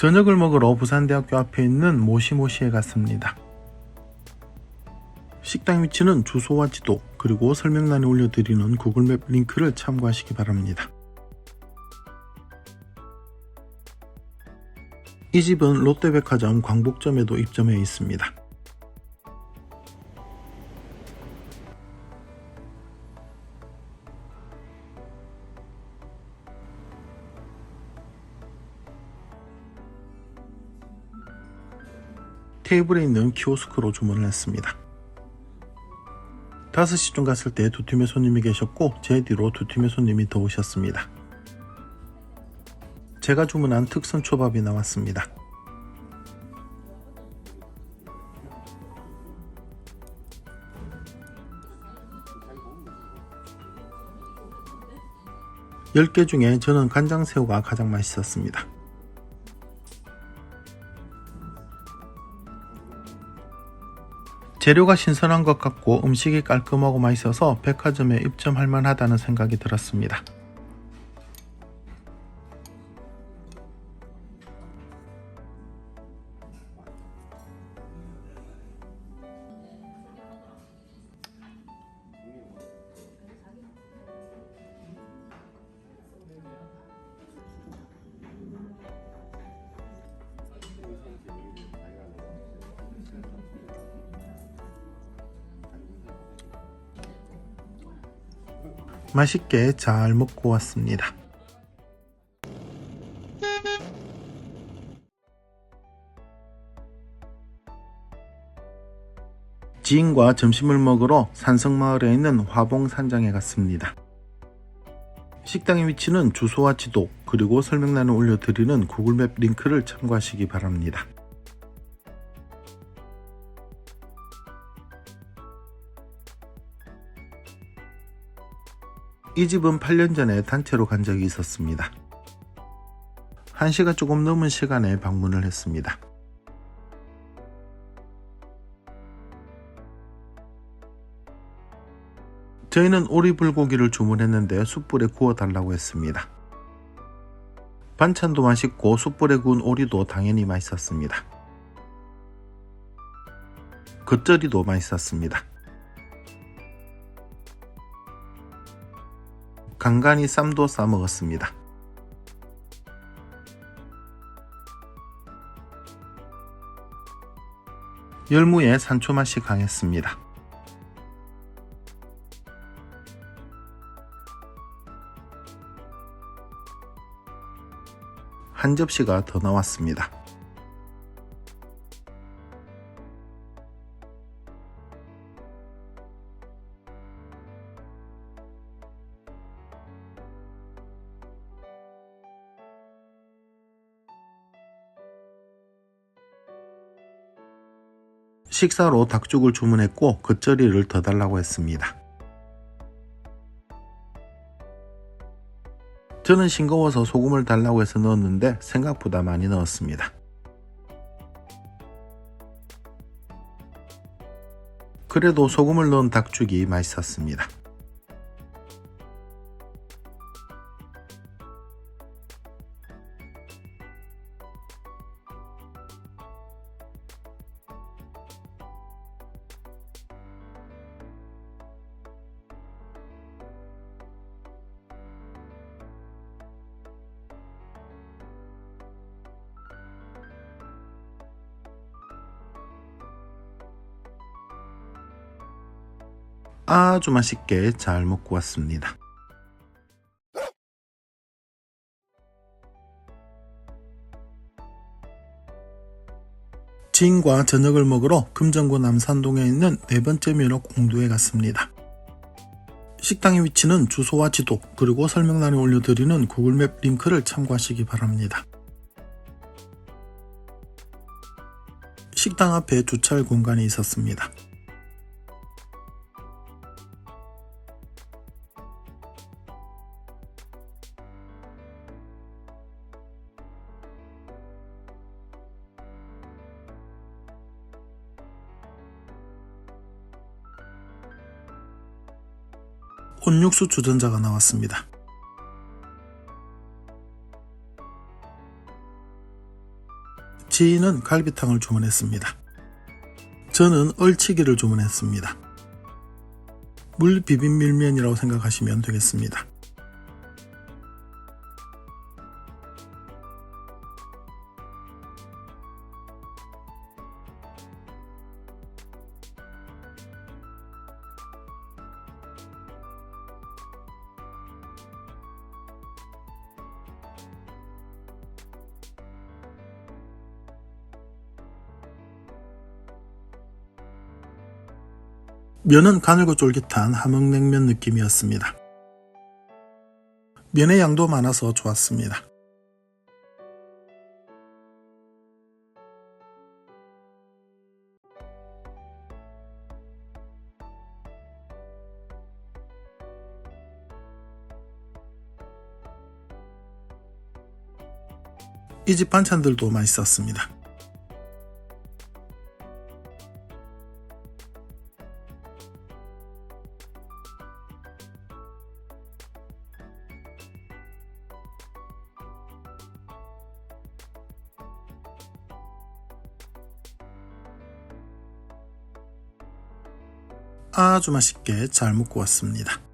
저녁을 먹으러 부산대학교 앞에 있는 모시모시에 갔습니다. 식당 위치는 주소와 지도 그리고 설명란에 올려드리는 구글맵 링크를 참고하시기 바랍니다. 이 집은 롯데백화점 광복점에도 입점해 있습니다. 테이블에 있는 키오스크로 주문을 했습니다. 5시쯤 갔을 때 두 팀의 손님이 계셨고 제 뒤로 두 팀의 손님이 더 오셨습니다. 제가 주문한 특선 초밥이 나왔습니다. 열 개 중에 저는 간장새우가 가장 맛있었습니다. 재료가 신선한 것 같고 음식이 깔끔하고 맛있어서 백화점에 입점할 만하다는 생각이 들었습니다. 맛있게 잘 먹고 왔습니다. 지인과 점심을 먹으러 산성마을에 있는 화봉산장에 갔습니다. 식당의 위치는 주소와 지도 그리고 설명란에 올려드리는 구글맵 링크를 참고하시기 바랍니다. 이 집은 8년 전에 단체로 간 적이 있었습니다. 1시간 조금 넘은 시간에 방문을 했습니다. 저희는 오리불고기를 주문했는데 숯불에 구워달라고 했습니다. 반찬도 맛있고 숯불에 구운 오리도 당연히 맛있었습니다. 겉절이도 맛있었습니다. 간간히 쌈도 싸 먹었습니다. 열무에 산초 맛이 강했습니다. 한 접시가 더 나왔습니다. 식사로 닭죽을 주문했고 겉절이를 더 달라고 했습니다. 저는 싱거워서 소금을 달라고 해서 넣었는데 생각보다 많이 넣었습니다. 그래도 소금을 넣은 닭죽이 맛있었습니다. 아주 맛있게 잘 먹고 왔습니다. 지인과 저녁을 먹으러 금정구 남산동에 있는 네 번째 면허 공도에 갔습니다. 식당의 위치는 주소와 지도 그리고 설명란에 올려드리는 구글맵 링크를 참고하시기 바랍니다. 식당 앞에 주차할 공간이 있었습니다. 온육수 주전자가 나왔습니다. 지인은 갈비탕을 주문했습니다. 저는 얼치기를 주문했습니다. 물 비빔밀면이라고 생각하시면 되겠습니다. 면은 가늘고 쫄깃한 함흥냉면 느낌이었습니다. 면의 양도 많아서 좋았습니다. 이 집 반찬들도 맛있었습니다. 아주 맛있게 잘 먹고 왔습니다.